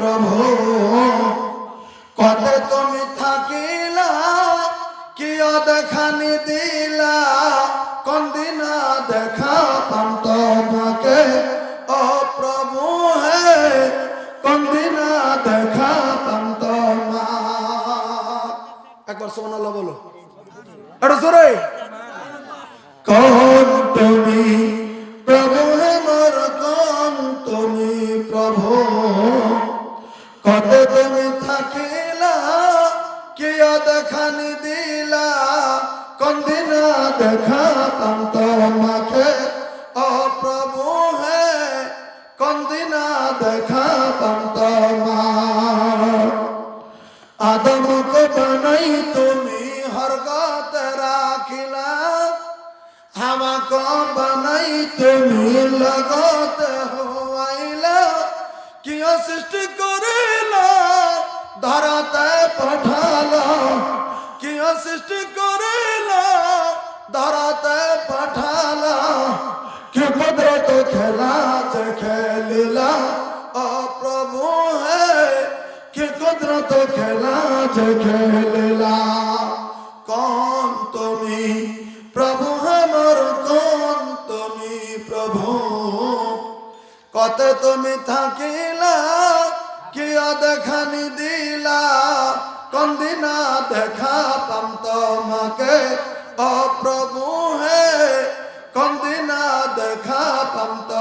প্রভু কত তুমি থাকিলা, কি দেখানি দিলা কন্দিনা দেখা পাম তোমাকে? ও প্রভু হে কন্দিনা দেখা পাম তোমা একবার সোনাল্লাহ বলো। এটা জোরে। দেখানি দিলা, কন্দিন দেখাতাম তোমাকে। ও প্রভু হে, কন্দিন দেখাতাম তোমার। আদমকে বানাই তুমি হরগত রাখিলা আমাকে বানাই তুমি লগত হওয়াইলা। কিয় সৃষ্টি করে ধরাতে পাঠালো কি সৃষ্টি করিল? ধরাতে পাঠালো কি কুদরত খেলা যে খেলিলা? ও প্রভু হে কি কুদরত খেলা যে খেলিলা? কম তুমি প্রভু, আমার কোন তুমি প্রভু? কত তুমি থাকিলা কি দেখানি দিয়ে কন্দিনা দেখা পাম তোমাকে। অপ্রভু প্রভু হে কন্দিনা দেখা পাম তোমা